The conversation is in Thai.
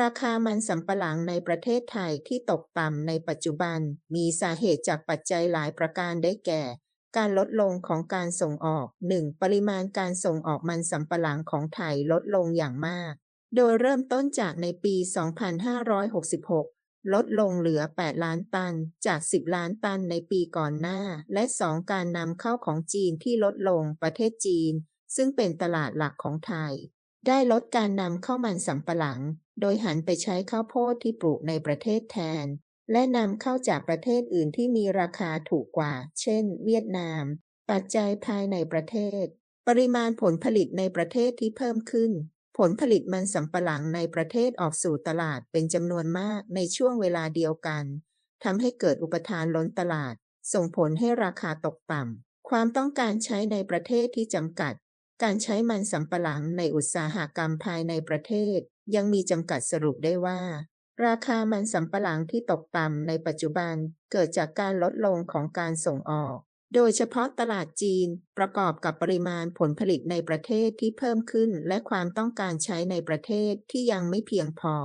ราคามันสำปะหลังในประเทศไทยที่ตกต่ำในปัจจุบัน มีสาเหตุจากปัจจัยหลายประการได้แก่ การลดลงของการส่งออก 1. ปริมาณการส่งออกมันสำปะหลังของไทยลดลงอย่างมาก โดยเริ่มต้นจากในปี 2566 ลดลงเหลือ 8 ล้านตัน จาก 10 ล้านตันในปีก่อนหน้า และ 2. การนำเข้าของจีนที่ลดลงประเทศจีน ซึ่งเป็นตลาดหลักของไทย ได้ลดการนำเข้ามันสำปะหลัง โดยหันไปใช้ข้าวโพดที่ปลูกในประเทศแทน และนำเข้าจากประเทศอื่นที่มีราคาถูกกว่า เช่น เวียดนาม ปัจจัยภายในประเทศ ปริมาณผลผลิตในประเทศที่เพิ่มขึ้น ผลผลิตมันสำปะหลังในประเทศออกสู่ตลาดเป็นจำนวนมากในช่วงเวลาเดียวกันทำให้เกิดอุปทานล้นตลาด ส่งผลให้ราคาตกต่ำความต้องการใช้ในประเทศที่จำกัด การใช้มันสำปะหลังในอุตสาหกรรมภายในประเทศ ยังมีจำกัดสรุปได้ว่า ราคามันสำปะหลังที่ตกต่ำในปัจจุบันเกิดจากการลดลงของการส่งออก โดยเฉพาะตลาดจีนประกอบกับปริมาณผลผลิตในประเทศที่เพิ่มขึ้นและความต้องการใช้ในประเทศที่ยังไม่เพียงพอ